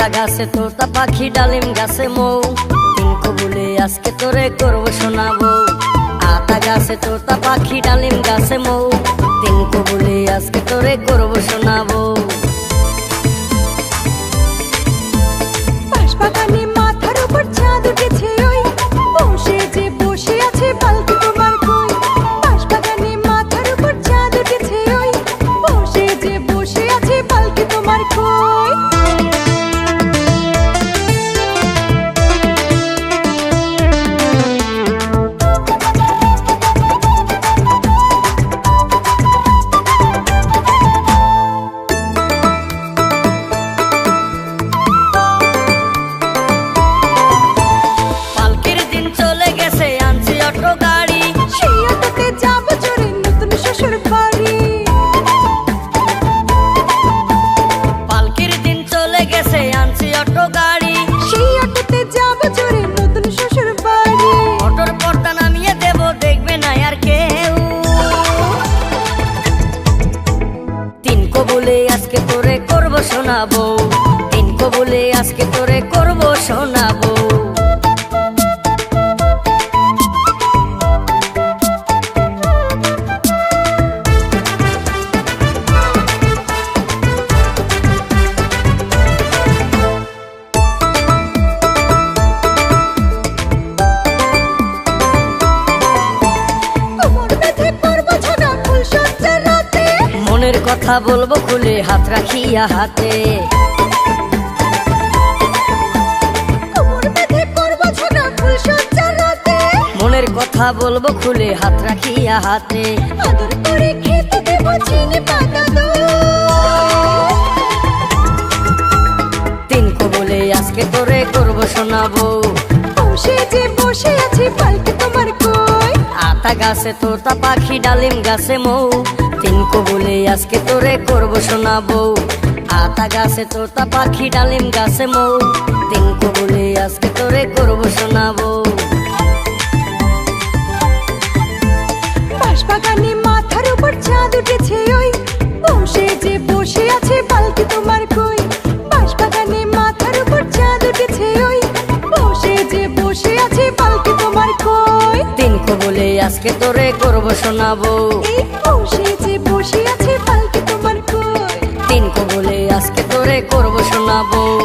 আতা গাছে, তোতা পাখি, ডালিম গাছে, মৌ। তিন কবুলে আজকে তোরে করব শোনাবো। আতা গাছে, তোতা পাখি, ডালিম গাছে, মৌ। তিন কবুলে আজকে তোরে করব শোনাবো। বাঁশবাগানে মাথার উপর চাঁদ উঠেছে বসে আছে পালকি তোমার কই। বাঁশবাগানে মাথার উপর চাঁদ বসে আছে পালকি তোমার কবুলে আজকে তোরে করব শোনাবো। তিন কবুলে আজকে তোরে করব শোনাবো। মনের কথা বলব খুলে হাত রাখিয়া হাতে। মনের কথা বলব খুলে হাত রাখিয়া হাতে। আদর করে খেতে দেব চিনি পাতা দই তিন কবুলে আজকে তোরে করব শোনাবো। বসে যে বসে আছি পালকে তোমার কই। আতা গাছে তোতা পাখি ডালিম গাছে মৌ। তিন কবুলে আজকে তোরে করব শোনাবো। আতা গাছে তোতা পাখি ডালিম গাছে মৌ। তিন কবুলে আজকে তোরে করব শোনাবো। বাঁশবাগানে মাথার উপর চাঁদ উঠেছে ওই। বসে যে বসে আছে পালকি তোমার কই। বাঁশবাগানে মাথার উপর চাঁদ উঠেছে ওই। বসে যে বসে আছে পালকি তোমার কই। তিন কবুলে আজকে তোরে করব শোনাবো। বসে আছে